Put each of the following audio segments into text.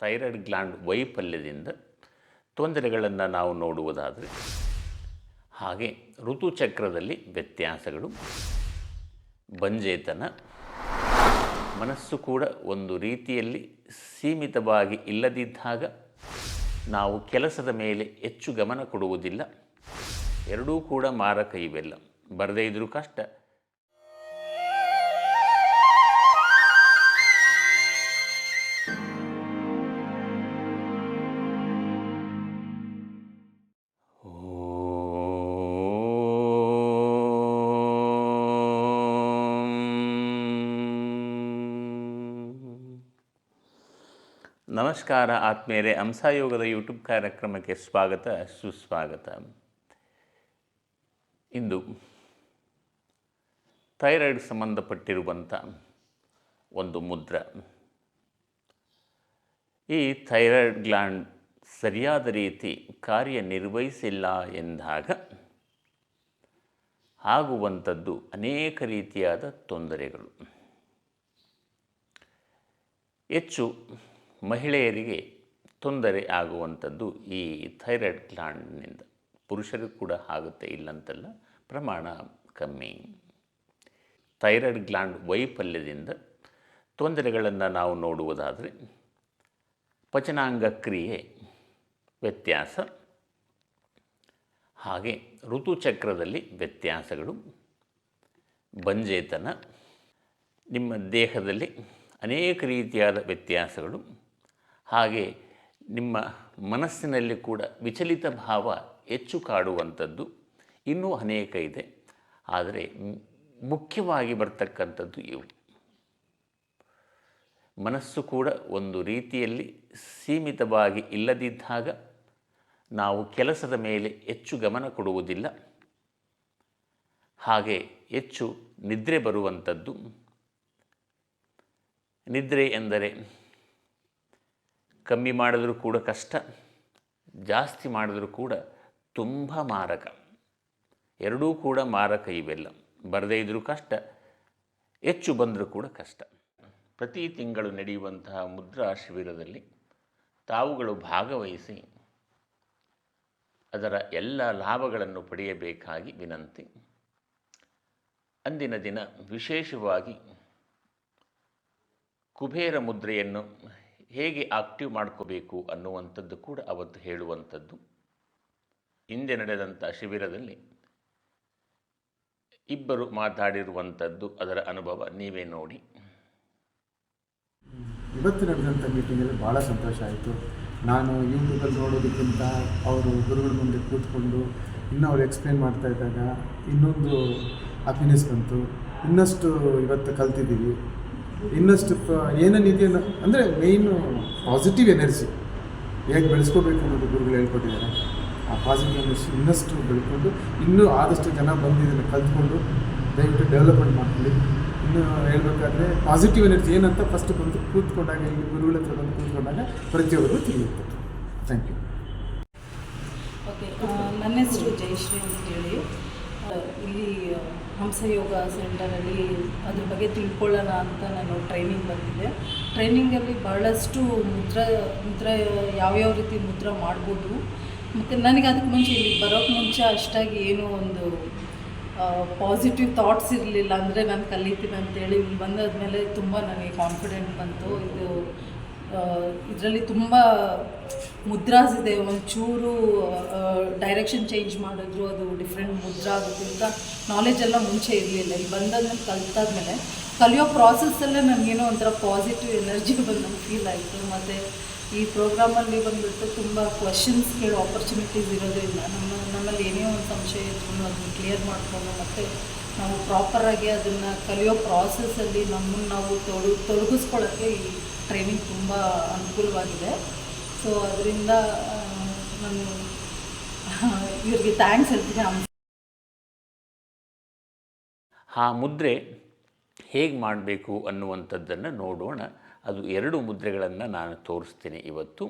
Thyroid gland ವೈಫಲ್ಯದಿಂದ ತೊಂದರೆಗಳನ್ನು ನಾವು ನೋಡುವುದಾದರೆ ಹಾಗೆ ಋತುಚಕ್ರದಲ್ಲಿ ವ್ಯತ್ಯಾಸಗಳು, ಬಂಜೇತನ, ಮನಸ್ಸು ಕೂಡ ಒಂದು ರೀತಿಯಲ್ಲಿ ಸೀಮಿತವಾಗಿ ಇಲ್ಲದಿದ್ದಾಗ ನಾವು ಕೆಲಸದ ಮೇಲೆ ಹೆಚ್ಚು ಗಮನ ಕೊಡುವುದಿಲ್ಲ. ಎರಡೂ ಕೂಡ ಮಾರಕ ಇವೆಲ್ಲ. ಬರದೇ ಇದ್ದರೂ ಕಷ್ಟ. ನಮಸ್ಕಾರ ಆತ್ಮೀಯರೇ, ಹಂಸಾಯೋಗದ ಯೂಟ್ಯೂಬ್ ಕಾರ್ಯಕ್ರಮಕ್ಕೆ ಸ್ವಾಗತ, ಸುಸ್ವಾಗತ. ಇಂದು ಥೈರಾಯ್ಡ್ ಸಂಬಂಧಪಟ್ಟಿರುವಂಥ ಒಂದು ಮುದ್ರ. ಈ ಥೈರಾಯ್ಡ್ ಗ್ಲ್ಯಾಂಡ್ ಸರಿಯಾದ ರೀತಿ ಕಾರ್ಯನಿರ್ವಹಿಸಿಲ್ಲ ಎಂದಾಗ ಆಗುವಂಥದ್ದು ಅನೇಕ ರೀತಿಯಾದ ತೊಂದರೆಗಳು. ಹೆಚ್ಚು ಮಹಿಳೆಯರಿಗೆ ತೊಂದರೆ ಆಗುವಂಥದ್ದು ಈ ಥೈರಾಯ್ಡ್ ಗ್ಲ್ಯಾಂಡ್ನಿಂದ ಪುರುಷರಿಗೂ ಕೂಡ ಆಗುತ್ತೆ, ಇಲ್ಲಂತಲ್ಲ, ಪ್ರಮಾಣ ಕಮ್ಮಿ. ಥೈರಾಯ್ಡ್ ಗ್ಲ್ಯಾಂಡ್ ವೈಫಲ್ಯದಿಂದ ತೊಂದರೆಗಳನ್ನು ನಾವು ನೋಡುವುದಾದರೆ, ಪಚನಾಂಗ ಕ್ರಿಯೆ ವ್ಯತ್ಯಾಸ, ಹಾಗೆ ಋತುಚಕ್ರದಲ್ಲಿ ವ್ಯತ್ಯಾಸಗಳು, ಬಂಜೇತನ, ನಿಮ್ಮ ದೇಹದಲ್ಲಿ ಅನೇಕ ರೀತಿಯಾದ ವ್ಯತ್ಯಾಸಗಳು ಹಾಗೆ ನಿಮ್ಮ ಮನಸ್ಸಿನಲ್ಲಿ ಕೂಡ ವಿಚಲಿತ ಭಾವ ಹೆಚ್ಚು ಕಾಡುವಂಥದ್ದು ಇನ್ನೂ ಅನೇಕ ಇದೆ. ಆದರೆ ಮುಖ್ಯವಾಗಿ ಬರ್ತಕ್ಕಂಥದ್ದು ಇವು. ಮನಸ್ಸು ಕೂಡ ಒಂದು ರೀತಿಯಲ್ಲಿ ಸೀಮಿತವಾಗಿ ಇಲ್ಲದಿದ್ದಾಗ ನಾವು ಕೆಲಸದ ಮೇಲೆ ಹೆಚ್ಚು ಗಮನ ಕೊಡುವುದಿಲ್ಲ. ಹಾಗೆ ಹೆಚ್ಚು ನಿದ್ರೆ ಬರುವಂಥದ್ದು. ನಿದ್ರೆ ಎಂದರೆ ಕಮ್ಮಿ ಮಾಡಿದ್ರೂ ಕೂಡ ಕಷ್ಟ, ಜಾಸ್ತಿ ಮಾಡಿದ್ರೂ ಕೂಡ ತುಂಬ ಮಾರಕ. ಎರಡೂ ಕೂಡ ಮಾರಕ ಇವೆಲ್ಲ. ಬರದೇ ಇದ್ದರೂ ಕಷ್ಟ, ಹೆಚ್ಚು ಬಂದರೂ ಕೂಡ ಕಷ್ಟ. ಪ್ರತಿ ತಿಂಗಳು ನಡೆಯುವಂತಹ ಮುದ್ರಾ ಶಿಬಿರದಲ್ಲಿ ತಾವುಗಳು ಭಾಗವಹಿಸಿ ಅದರ ಎಲ್ಲ ಲಾಭಗಳನ್ನು ಪಡೆಯಬೇಕಾಗಿ ವಿನಂತಿ. ಅಂದಿನ ದಿನ ವಿಶೇಷವಾಗಿ ಕುಬೇರ ಮುದ್ರೆಯನ್ನು ಹೇಗೆ ಆಕ್ಟಿವ್ ಮಾಡ್ಕೋಬೇಕು ಅನ್ನುವಂಥದ್ದು ಕೂಡ ಅವತ್ತು ಹೇಳುವಂಥದ್ದು. ಹಿಂದೆ ನಡೆದಂಥ ಶಿಬಿರದಲ್ಲಿ ಇಬ್ಬರು ಮಾತಾಡಿರುವಂಥದ್ದು ಅದರ ಅನುಭವ ನೀವೇ ನೋಡಿ. ಇವತ್ತು ನಡೆದಂಥ ಮೀಟಿಂಗಲ್ಲಿ ಭಾಳ ಸಂತೋಷ ಆಯಿತು. ನಾನು ಯೂಟ್ಯೂಬಲ್ಲಿ ನೋಡೋದಕ್ಕಿಂತ ಅವರು ಗುರುಗಳ ಮುಂದೆ ಕೂತ್ಕೊಂಡು ಇನ್ನೂ ಅವ್ರು ಎಕ್ಸ್ಪ್ಲೇನ್ ಮಾಡ್ತಾ ಇದ್ದಾಗ ಇನ್ನೊಂದು ಹ್ಯಾಪಿನೆಸ್ ಬಂತು. ಇನ್ನಷ್ಟು ಇವತ್ತು ಕಲ್ತಿದ್ದೀವಿ. ಇನ್ನಷ್ಟು ಪ- ಇದೆಯಲ್ಲ ಅಂದರೆ ಮೇಯ್ನು ಪಾಸಿಟಿವ್ ಎನರ್ಜಿ ಹೇಗೆ ಬೆಳೆಸ್ಕೋಬೇಕು ಅನ್ನೋದು ಗುರುಗಳು ಹೇಳ್ಕೊಟ್ಟಿದ್ದಾರೆ. ಆ ಪಾಸಿಟಿವ್ ಎನರ್ಜಿ ಇನ್ನಷ್ಟು ಬೆಳ್ಕೊಂಡು ಇನ್ನೂ ಆದಷ್ಟು ಜನ ಬಂದು ಇದನ್ನು ಕಲ್ತ್ಕೊಂಡು ದಯವಿಟ್ಟು ಡೆವಲಪ್ಮೆಂಟ್ ಮಾಡ್ಕೊಳ್ಳಿ. ಇನ್ನು ಹೇಳ್ಬೇಕಾದ್ರೆ ಪಾಸಿಟಿವ್ ಎನರ್ಜಿ ಏನಂತ ಫಸ್ಟ್ ಬಂದು ಕೂತ್ಕೊಂಡಾಗ ಇಲ್ಲಿ ಗುರುಗಳ ಹತ್ರ ಬಂದು ಕೂತ್ಕೊಂಡಾಗ ಪ್ರತಿಯೊಬ್ಬರು ತಿಳಿಯುತ್ತೆ. ಥ್ಯಾಂಕ್ ಯು ಓಕೆ ನನ್ನ ಹೆಸರು ಜಯಶ್ರೀ ಅಂತೇಳಿ ಆ, ಇಲ್ಲಿ ಹಂಸಯೋಗ ಸೆಂಟರಲ್ಲಿ ಅದ್ರ ಬಗ್ಗೆ ತಿಳ್ಕೊಳ್ಳೋಣ ಅಂತ ನಾನು ಟ್ರೈನಿಂಗ್ ಬಂದಿದ್ದೆ. ಟ್ರೈನಿಂಗಲ್ಲಿ ಬಹಳಷ್ಟು ಮುದ್ರ ಮುದ್ರ ಯಾವ್ಯಾವ ರೀತಿ ಮುದ್ರ ಮಾಡ್ಬೋದು. ಮತ್ತು ನನಗೆ ಅದಕ್ಕೆ ಮುಂಚೆ ಇಲ್ಲಿ ಬರೋಕ್ಕೆ ಮುಂಚೆ ಅಷ್ಟಾಗಿ ಏನೂ ಒಂದು ಪಾಸಿಟಿವ್ ಥಾಟ್ಸ್ ಇರಲಿಲ್ಲ. ಅಂದರೆ ನಾನು ಕಲಿತೀನಿ ಅಂತೇಳಿ ಇಲ್ಲಿ ಬಂದಾದ್ಮೇಲೆ ತುಂಬ ನನಗೆ ಕಾನ್ಫಿಡೆಂಟ್ ಬಂತು. ಇದು ಇದರಲ್ಲಿ ತುಂಬ ಮುದ್ರಾಸ್ ಇದೆ ಒಂಚೂರು ಡೈರೆಕ್ಷನ್ ಚೇಂಜ್ ಮಾಡಿದ್ರು ಅದು ಡಿಫ್ರೆಂಟ್ ಮುದ್ರಾ ಆಗುತ್ತೆ ಅಂತ ನಾಲೆಜ್ ಎಲ್ಲ ಮುಂಚೆ ಇರಲಿಲ್ಲ. ಇಲ್ಲಿ ನಾನು ಕಲ್ತಾದ್ಮೇಲೆ ಕಲಿಯೋ ಪ್ರಾಸೆಸ್ಸಲ್ಲೇ ನನಗೇನೋ ಒಂಥರ ಪಾಸಿಟಿವ್ ಎನರ್ಜಿ ಬಂದಂಗೆ ಫೀಲ್ ಆಯಿತು. ಮತ್ತು ಈ ಪ್ರೋಗ್ರಾಮಲ್ಲಿ ಬಂದುಬಿಟ್ಟು ತುಂಬ ಕ್ವಶನ್ಸ್ ಕೇಳೋ ಆಪರ್ಚುನಿಟೀಸ್ ಇರೋದ್ರಿಂದ ನಮ್ಮ, ನಮ್ಮಲ್ಲಿ ಏನೇ ಒಂದು ಸಂಶಯ ಇದ್ರು ಅದನ್ನು ಕ್ಲಿಯರ್ ಮಾಡಿಕೊಂಡು ಮತ್ತು ನಾವು ಪ್ರಾಪರಾಗಿ ಅದನ್ನು ಕಲಿಯೋ ಪ್ರಾಸೆಸ್ಸಲ್ಲಿ ನಮ್ಮನ್ನು ನಾವು ತೊಡ ತೊಡಗಿಸ್ಕೊಳ್ಳೋಕ್ಕೆ ಈ ಟ್ರೈನಿಂಗ್ ತುಂಬ ಅನುಕೂಲವಾಗಿದೆ. ಸೊ ಅದರಿಂದ ನಾನು, ಇವ್ರಿಗೆ ಥ್ಯಾಂಕ್ಸ್ ಹೇಳ್ತೀನಿ. ಆ ಮುದ್ರೆ ಹೇಗೆ ಮಾಡಬೇಕು ಅನ್ನುವಂಥದ್ದನ್ನು ನೋಡೋಣ. ಅದು ಎರಡು ಮುದ್ರೆಗಳನ್ನು ನಾನು ತೋರಿಸ್ತೀನಿ ಇವತ್ತು.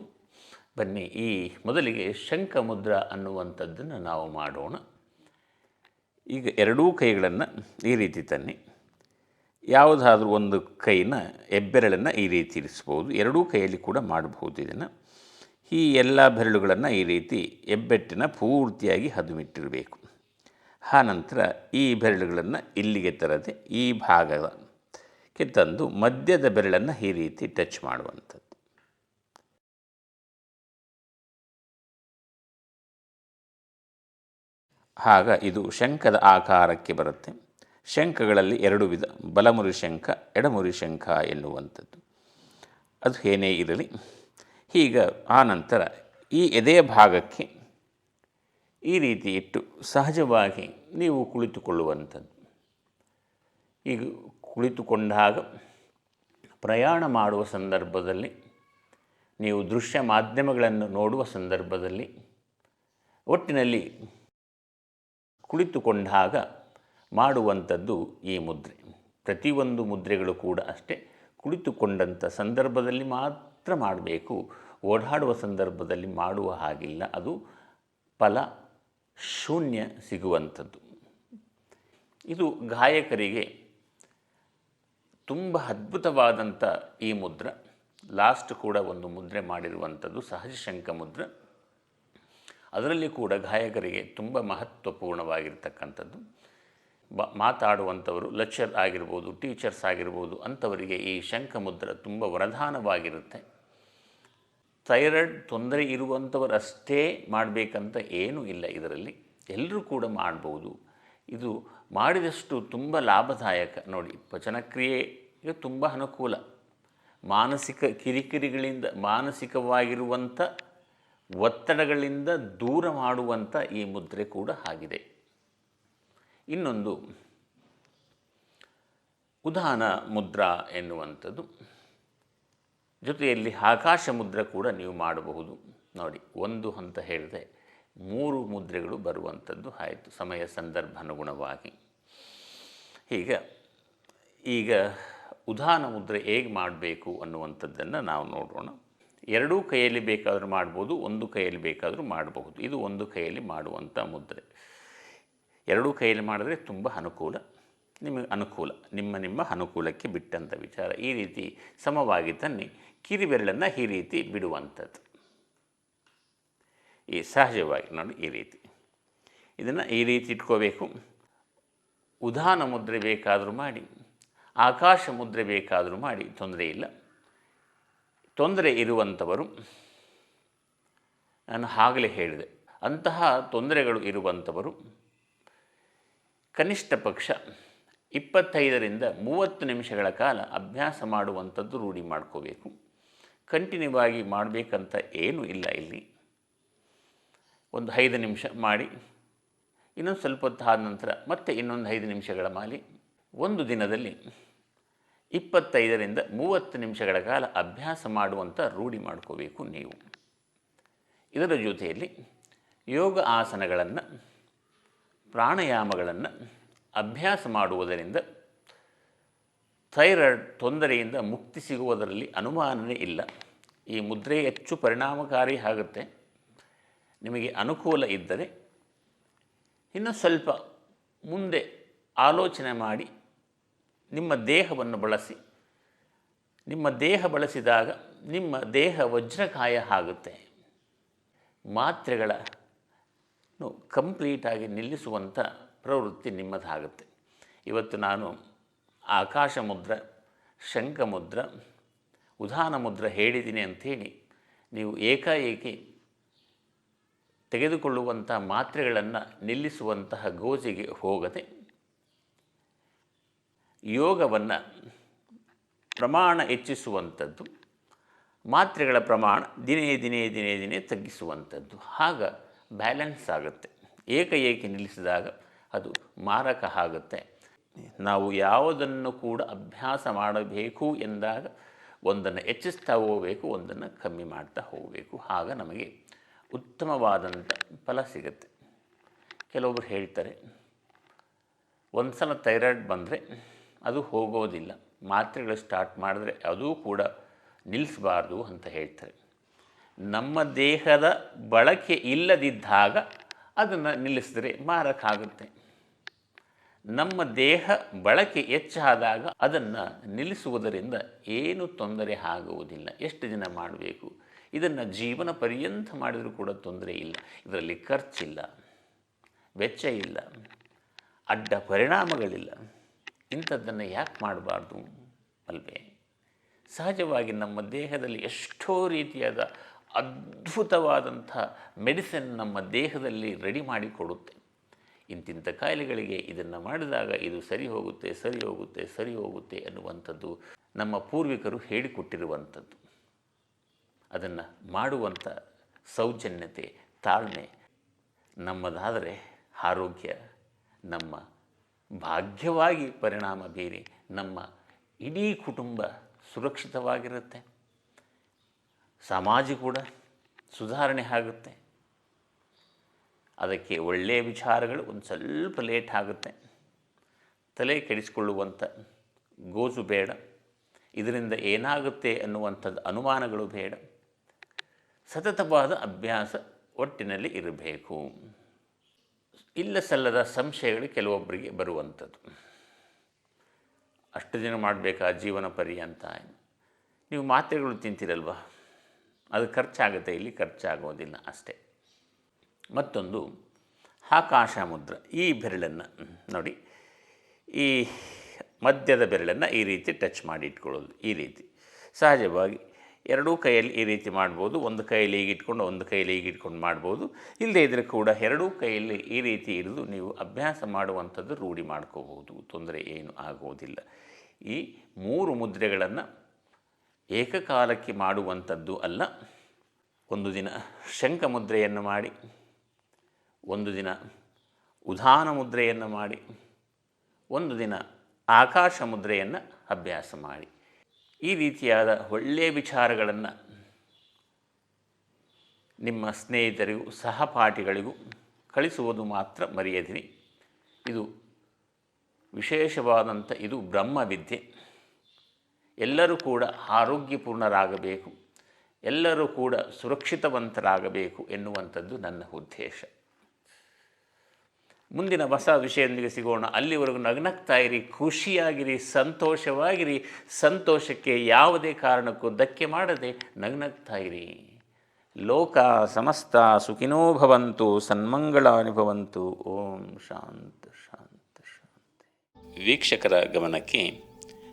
ಬನ್ನಿ, ಈ ಮೊದಲಿಗೆ ಶಂಖ ಮುದ್ರ ಅನ್ನುವಂಥದ್ದನ್ನು ನಾವು ಮಾಡೋಣ. ಈಗ ಎರಡೂ ಕೈಗಳನ್ನು ಈ ರೀತಿ ತನ್ನಿ. ಯಾವುದಾದ್ರೂ ಒಂದು ಕೈನ ಹೆಬ್ಬೆರಳನ್ನು ಈ ರೀತಿ ಇರಿಸ್ಬೋದು. ಎರಡೂ ಕೈಯಲ್ಲಿ ಕೂಡ ಮಾಡಬಹುದು ಇದನ್ನು. ಈ ಎಲ್ಲ ಬೆರಳುಗಳನ್ನು ಈ ರೀತಿ ಹೆಬ್ಬೆಟ್ಟಿನ ಪೂರ್ತಿಯಾಗಿ ಹದುಮಿಟ್ಟಿರಬೇಕು. ಆನಂತರ ಈ ಬೆರಳುಗಳನ್ನು ಇಲ್ಲಿಗೆ ತರದೆ ಈ ಭಾಗಕ್ಕೆ ತಂದು ಮಧ್ಯದ ಬೆರಳನ್ನು ಈ ರೀತಿ ಟಚ್ ಮಾಡುವಂಥದ್ದು. ಆಗ ಇದು ಶಂಖದ ಆಕಾರಕ್ಕೆ ಬರುತ್ತೆ. ಶಂಖಗಳಲ್ಲಿ ಎರಡು ವಿಧ, ಬಲಮುರಿ ಶಂಖ, ಎಡಮುರಿ ಶಂಖ ಎನ್ನುವಂಥದ್ದು. ಅದು ಏನೇ ಇರಲಿ. ಈಗ ಆ ನಂತರ ಈ ಎದೆಯ ಭಾಗಕ್ಕೆ ಈ ರೀತಿ ಇಟ್ಟು ಸಹಜವಾಗಿ ನೀವು ಕುಳಿತುಕೊಳ್ಳುವಂಥದ್ದು. ಈಗ ಕುಳಿತುಕೊಂಡಾಗ ಪ್ರಯಾಣ ಮಾಡುವ ಸಂದರ್ಭದಲ್ಲಿ, ನೀವು ದೃಶ್ಯ ಮಾಧ್ಯಮಗಳನ್ನು ನೋಡುವ ಸಂದರ್ಭದಲ್ಲಿ ಒಟ್ಟಿನಲ್ಲಿ ಕುಳಿತುಕೊಂಡಾಗ ಮಾಡುವಂಥದ್ದು ಈ ಮುದ್ರೆ. ಪ್ರತಿಯೊಂದು ಮುದ್ರೆಗಳು ಕೂಡ ಅಷ್ಟೇ ಕುಳಿತುಕೊಂಡಂಥ ಸಂದರ್ಭದಲ್ಲಿ ಮಾತ್ರ ಮಾಡಬೇಕು. ಓಡಾಡುವ ಸಂದರ್ಭದಲ್ಲಿ ಮಾಡುವ ಹಾಗಿಲ್ಲ. ಅದು ಫಲ ಶೂನ್ಯ ಸಿಗುವಂಥದ್ದು. ಇದು ಗಾಯಕರಿಗೆ ತುಂಬ ಅದ್ಭುತವಾದಂಥ ಈ ಮುದ್ರ. ಲಾಸ್ಟ್ ಕೂಡ ಒಂದು ಮುದ್ರೆ ಮಾಡಿರುವಂಥದ್ದು ಸಹಜ ಶಂಕ ಮುದ್ರ. ಅದರಲ್ಲಿ ಕೂಡ ಗಾಯಕರಿಗೆ ತುಂಬ ಮಹತ್ವಪೂರ್ಣವಾಗಿರ್ತಕ್ಕಂಥದ್ದು. ಬ ಮಾತಾಡುವಂಥವರು ಲೆಕ್ಚರ್ ಆಗಿರ್ಬೋದು ಟೀಚರ್ಸ್ ಆಗಿರ್ಬೋದು ಅಂಥವರಿಗೆ ಈ ಶಂಖ ಮುದ್ರ ತುಂಬ ವರದಾನವಾಗಿರುತ್ತೆ. ಥೈರಾಯ್ಡ್ ತೊಂದರೆ ಇರುವಂಥವರಷ್ಟೇ ಮಾಡಬೇಕಂತ ಏನೂ ಇಲ್ಲ ಇದರಲ್ಲಿ. ಎಲ್ಲರೂ ಕೂಡ ಮಾಡ್ಬೋದು. ಇದು ಮಾಡಿದಷ್ಟು ತುಂಬ ಲಾಭದಾಯಕ. ನೋಡಿ, ಪಚನಕ್ರಿಯೆಗೆ ತುಂಬ ಅನುಕೂಲ. ಮಾನಸಿಕ ಕಿರಿಕಿರಿಗಳಿಂದ, ಮಾನಸಿಕವಾಗಿರುವಂಥ ಒತ್ತಡಗಳಿಂದ ದೂರ ಮಾಡುವಂಥ ಈ ಮುದ್ರೆ ಕೂಡ ಆಗಿದೆ. ಇನ್ನೊಂದು ಉದಾನ ಮುದ್ರಾ ಎನ್ನುವಂಥದ್ದು. ಜೊತೆಯಲ್ಲಿ ಆಕಾಶ ಮುದ್ರೆ ಕೂಡ ನೀವು ಮಾಡಬಹುದು. ನೋಡಿ, ಒಂದು ಅಂತ ಹೇಳಿದೆ ಮೂರು ಮುದ್ರೆಗಳು ಬರುವಂಥದ್ದು. ಆಯಿತು, ಸಮಯ ಸಂದರ್ಭ ಅನುಗುಣವಾಗಿ. ಈಗ ಈಗ ಉದಾನ ಮುದ್ರೆ ಹೇಗೆ ಮಾಡಬೇಕು ಅನ್ನುವಂಥದ್ದನ್ನು ನಾವು ನೋಡೋಣ. ಎರಡೂ ಕೈಯಲ್ಲಿ ಬೇಕಾದರೂ ಮಾಡ್ಬೋದು, ಒಂದು ಕೈಯಲ್ಲಿ ಬೇಕಾದರೂ ಮಾಡಬಹುದು. ಇದು ಒಂದು ಕೈಯಲ್ಲಿ ಮಾಡುವಂಥ ಮುದ್ರೆ. ಎರಡೂ ಕೈಯಲ್ಲಿ ಮಾಡಿದ್ರೆ ತುಂಬ ಅನುಕೂಲ. ನಿಮಗೆ ಅನುಕೂಲ. ನಿಮ್ಮ ನಿಮ್ಮ ಅನುಕೂಲಕ್ಕೆ ಬಿಟ್ಟಂಥ ವಿಚಾರ. ಈ ರೀತಿ ಸಮವಾಗಿ ತನ್ನಿ ಕಿರಿಬೆರಳನ್ನು ಈ ರೀತಿ ಬಿಡುವಂಥದ್ದು. ಈ ಸಹಜವಾಗಿ ನೋಡಿ ಈ ರೀತಿ. ಇದನ್ನು ಈ ರೀತಿ ಇಟ್ಕೋಬೇಕು. ಉದಾನ ಮುದ್ರೆ ಬೇಕಾದರೂ ಮಾಡಿ. ಆಕಾಶ ಮುದ್ರೆ ಬೇಕಾದರೂ ಮಾಡಿ. ತೊಂದರೆ ಇಲ್ಲ. ತೊಂದರೆ ಇರುವಂಥವರು, ನಾನು ಆಗಲೇ ಹೇಳಿದೆ. ಅಂತಹ ತೊಂದರೆಗಳು ಇರುವಂಥವರು ಕನಿಷ್ಠ ಪಕ್ಷ ಇಪ್ಪತ್ತೈದರಿಂದ ಮೂವತ್ತು ನಿಮಿಷಗಳ ಕಾಲ ಅಭ್ಯಾಸ ಮಾಡುವಂಥದ್ದು ರೂಢಿ ಮಾಡ್ಕೋಬೇಕು. ಕಂಟಿನ್ಯೂ ಆಗಿ ಮಾಡಬೇಕಂತ ಏನೂ ಇಲ್ಲ ಇಲ್ಲಿ. ಒಂದು ಐದು ನಿಮಿಷ ಮಾಡಿ, ಇನ್ನೊಂದು ಸ್ವಲ್ಪ ಹೊತ್ತು ಆದ ನಂತರ ಮತ್ತೆ ಇನ್ನೊಂದು ಐದು ನಿಮಿಷಗಳ ಮಾಲಿ. ಒಂದು ದಿನದಲ್ಲಿ ಇಪ್ಪತ್ತೈದರಿಂದ ಮೂವತ್ತು ನಿಮಿಷಗಳ ಕಾಲ ಅಭ್ಯಾಸ ಮಾಡುವಂಥ ರೂಢಿ ಮಾಡ್ಕೋಬೇಕು ನೀವು. ಇದರ ಜೊತೆಯಲ್ಲಿ ಯೋಗ ಆಸನಗಳನ್ನು ಪ್ರಾಣಾಯಾಮಗಳನ್ನು ಅಭ್ಯಾಸ ಮಾಡುವುದರಿಂದ ಥೈರಾಯ್ಡ್ ತೊಂದರೆಯಿಂದ ಮುಕ್ತಿ ಸಿಗುವುದರಲ್ಲಿ ಅನುಮಾನವೇ ಇಲ್ಲ. ಈ ಮುದ್ರೆ ಹೆಚ್ಚು ಪರಿಣಾಮಕಾರಿ ಆಗುತ್ತೆ. ನಿಮಗೆ ಅನುಕೂಲ ಇದ್ದರೆ ಇನ್ನು ಸ್ವಲ್ಪ ಮುಂದೆ ಆಲೋಚನೆ ಮಾಡಿ ನಿಮ್ಮ ದೇಹವನ್ನು ಬಳಸಿ. ನಿಮ್ಮ ದೇಹ ಬಳಸಿದಾಗ ನಿಮ್ಮ ದೇಹ ವಜ್ರಕಾಯ ಆಗುತ್ತೆ. ಮಾತ್ರೆಗಳನ್ನು ಕಂಪ್ಲೀಟಾಗಿ ನಿಲ್ಲಿಸುವಂಥ ಪ್ರವೃತ್ತಿ ನಿಮ್ಮದಾಗುತ್ತೆ. ಇವತ್ತು ನಾನು ಆಕಾಶ ಮುದ್ರ ಶಂಖ ಮುದ್ರ ಉದಾನ ಮುದ್ರ ಹೇಳಿದ್ದೀನಿ ಅಂಥೇಳಿ ನೀವು ಏಕಾಏಕಿ ತೆಗೆದುಕೊಳ್ಳುವಂಥ ಮಾತ್ರೆಗಳನ್ನು ನಿಲ್ಲಿಸುವಂತಹ ಗೋಜಿಗೆ ಹೋಗದೆ ಯೋಗವನ್ನು ಪ್ರಮಾಣ ಹೆಚ್ಚಿಸುವಂಥದ್ದು, ಮಾತ್ರೆಗಳ ಪ್ರಮಾಣ ದಿನೇ ದಿನೇ ದಿನೇ ದಿನೇ ತಗ್ಗಿಸುವಂಥದ್ದು. ಆಗ ಬ್ಯಾಲೆನ್ಸ್ ಆಗುತ್ತೆ. ಏಕಏಕಿ ನಿಲ್ಲಿಸಿದಾಗ ಅದು ಮಾರಕ ಆಗುತ್ತೆ. ನಾವು ಯಾವುದನ್ನು ಕೂಡ ಅಭ್ಯಾಸ ಮಾಡಬೇಕು ಎಂದಾಗ ಒಂದನ್ನು ಹೆಚ್ಚಿಸ್ತಾ ಹೋಗಬೇಕು, ಒಂದನ್ನು ಕಮ್ಮಿ ಮಾಡ್ತಾ ಹೋಗಬೇಕು. ಆಗ ನಮಗೆ ಉತ್ತಮವಾದಂಥ ಫಲ ಸಿಗುತ್ತೆ. ಕೆಲವೊಬ್ಬರು ಹೇಳ್ತಾರೆ ಒಂದು ಸಲ ಥೈರಾಯ್ಡ್ ಬಂದರೆ ಅದು ಹೋಗೋದಿಲ್ಲ. ಮಾತ್ರೆಗಳು ಸ್ಟಾರ್ಟ್ ಮಾಡಿದ್ರೆ ಅದೂ ಕೂಡ ನಿಲ್ಲಿಸಬಾರ್ದು ಅಂತ ಹೇಳ್ತಾರೆ. ನಮ್ಮ ದೇಹದ ಬಳಕೆ ಇಲ್ಲದಿದ್ದಾಗ ಅದನ್ನು ನಿಲ್ಲಿಸಿದ್ರೆ ಮಾರಕ್ಕಾಗುತ್ತೆ ನಮ್ಮ ದೇಹ ಬಳಕೆ ಹೆಚ್ಚಾದಾಗ ಅದನ್ನು ನಿಲ್ಲಿಸುವುದರಿಂದ ಏನು ತೊಂದರೆ ಆಗುವುದಿಲ್ಲ. ಎಷ್ಟು ದಿನ ಮಾಡಬೇಕು? ಇದನ್ನು ಜೀವನ ಪರ್ಯಂತ ಮಾಡಿದರೂ ಕೂಡ ತೊಂದರೆ ಇಲ್ಲ. ಇದರಲ್ಲಿ ಖರ್ಚಿಲ್ಲ, ವೆಚ್ಚ ಇಲ್ಲ, ಅಡ್ಡ ಪರಿಣಾಮಗಳಿಲ್ಲ. ಇಂಥದ್ದನ್ನು ಯಾಕೆ ಮಾಡಬಾರ್ದು ಅಲ್ವೇ? ಸಹಜವಾಗಿ ನಮ್ಮ ದೇಹದಲ್ಲಿ ಎಷ್ಟೋ ರೀತಿಯಾದ ಅದ್ಭುತವಾದಂಥ ಮೆಡಿಸಿನ್ ನಮ್ಮ ದೇಹದಲ್ಲಿ ರೆಡಿ ಮಾಡಿಕೊಡುತ್ತೆ. ಇಂತಿಂಥ ಕಾಯಿಲೆಗಳಿಗೆ ಇದನ್ನು ಮಾಡಿದಾಗ ಇದು ಸರಿ ಹೋಗುತ್ತೆ ಸರಿ ಹೋಗುತ್ತೆ ಸರಿ ಹೋಗುತ್ತೆ ಅನ್ನುವಂಥದ್ದು ನಮ್ಮ ಪೂರ್ವಿಕರು ಹೇಳಿಕೊಟ್ಟಿರುವಂಥದ್ದು. ಅದನ್ನು ಮಾಡುವಂಥ ಸೌಜನ್ಯತೆ, ತಾಳ್ಮೆ ನಮ್ಮದಾದರೆ ಆರೋಗ್ಯ ನಮ್ಮ ಭಾಗ್ಯವಾಗಿ ಪರಿಣಾಮ ಬೀರಿ ನಮ್ಮ ಇಡೀ ಕುಟುಂಬ ಸುರಕ್ಷಿತವಾಗಿರುತ್ತೆ. ಸಮಾಜ ಕೂಡ ಸುಧಾರಣೆ ಆಗುತ್ತೆ. ಅದಕ್ಕೆ ಒಳ್ಳೆಯ ವಿಚಾರಗಳು ಒಂದು ಸ್ವಲ್ಪ ಲೇಟ್ ಆಗುತ್ತೆ. ತಲೆ ಕೆಡಿಸಿಕೊಳ್ಳುವಂಥ ಗೋಜು ಬೇಡ. ಇದರಿಂದ ಏನಾಗುತ್ತೆ ಅನ್ನುವಂಥದ್ದು ಅನುಮಾನಗಳು ಬೇಡ. ಸತತವಾದ ಅಭ್ಯಾಸ ಒಟ್ಟಿನಲ್ಲಿ ಇರಬೇಕು. ಇಲ್ಲ ಸಲ್ಲದ ಸಂಶಯಗಳು ಕೆಲವೊಬ್ಬರಿಗೆ ಬರುವಂಥದ್ದು. ಅಷ್ಟು ದಿನ ಮಾಡಬೇಕಾ ಜೀವನ ಪರ್ಯಂತ? ನೀವು ಮಾತ್ರೆಗಳು ತಿಂತೀರಲ್ವ? ಅದು ಖರ್ಚಾಗುತ್ತೆ, ಇಲ್ಲಿ ಖರ್ಚಾಗೋದಿಲ್ಲ ಅಷ್ಟೇ. ಮತ್ತೊಂದು, ಆಕಾಶ ಮುದ್ರ, ಈ ಬೆರಳನ್ನು, ನೋಡಿ, ಈ ಮಧ್ಯದ ಬೆರಳನ್ನು ಈ ರೀತಿ ಟಚ್ ಮಾಡಿ ಇಟ್ಕೊಳ್ಳೋದು, ಈ ರೀತಿ. ಸಹಜವಾಗಿ ಎರಡೂ ಕೈಯಲ್ಲಿ ಈ ರೀತಿ ಮಾಡ್ಬೋದು, ಒಂದು ಕೈಯಲ್ಲಿ ಈಗಿಟ್ಕೊಂಡು ಒಂದು ಕೈಯಲ್ಲಿ ಹೀಗೆ ಇಟ್ಕೊಂಡು ಮಾಡ್ಬೋದು. ಇಲ್ಲದೇ ಇದ್ದರೆ ಕೂಡ ಎರಡೂ ಕೈಯಲ್ಲಿ ಈ ರೀತಿ ಹಿಡಿದು ನೀವು ಅಭ್ಯಾಸ ಮಾಡುವಂಥದ್ದು ರೂಢಿ ಮಾಡ್ಕೋಬೋದು ತೊಂದರೆ ಏನು ಆಗುವುದಿಲ್ಲ ಈ ಮೂರು ಮುದ್ರೆಗಳನ್ನು ಏಕಕಾಲಕ್ಕೆ ಮಾಡುವಂಥದ್ದು ಅಲ್ಲ. ಒಂದು ದಿನ ಶಂಖ ಮುದ್ರೆಯನ್ನು ಮಾಡಿ, ಒಂದು ದಿನ ಉದಾನ ಮುದ್ರೆಯನ್ನು ಮಾಡಿ, ಒಂದು ದಿನ ಆಕಾಶ ಮುದ್ರೆಯನ್ನು ಅಭ್ಯಾಸ ಮಾಡಿ. ಈ ರೀತಿಯಾದ ಒಳ್ಳೆಯ ವಿಚಾರಗಳನ್ನು ನಿಮ್ಮ ಸ್ನೇಹಿತರಿಗೂ ಸಹಪಾಠಿಗಳಿಗೂ ಕಳಿಸುವುದು ಮಾತ್ರ ಮರೆಯದಿರಿ. ಇದು ವಿಶೇಷವಾದಂಥ, ಇದು ಬ್ರಹ್ಮವಿದ್ಯೆ. ಎಲ್ಲರೂ ಕೂಡ ಆರೋಗ್ಯಪೂರ್ಣರಾಗಬೇಕು, ಎಲ್ಲರೂ ಕೂಡ ಸುರಕ್ಷಿತವಂತರಾಗಬೇಕು ಎನ್ನುವಂಥದ್ದು ನನ್ನ ಉದ್ದೇಶ. ಮುಂದಿನ ಹೊಸ ವಿಷಯದೊಂದಿಗೆ ಸಿಗೋಣ. ಅಲ್ಲಿವರೆಗೂ ನಗ್ನಗ್ತಾ ಇರಿ ಖುಷಿಯಾಗಿರಿ, ಸಂತೋಷವಾಗಿರಿ, ಸಂತೋಷಕ್ಕೆ ಯಾವುದೇ ಕಾರಣಕ್ಕೂ ಧಕ್ಕೆ ಮಾಡದೆ ನಗ್ನಗ್ತಾ ಇರಿ ಲೋಕ ಸಮಸ್ತ ಸುಖಿನೋ ಭವಂತು ಸನ್ಮಂಗಳಾನಿ ಭವಂತು ಓಂ ಶಾಂತ ಶಾಂತ, ಶಾಂತಿ. ವೀಕ್ಷಕರ ಗಮನಕ್ಕೆ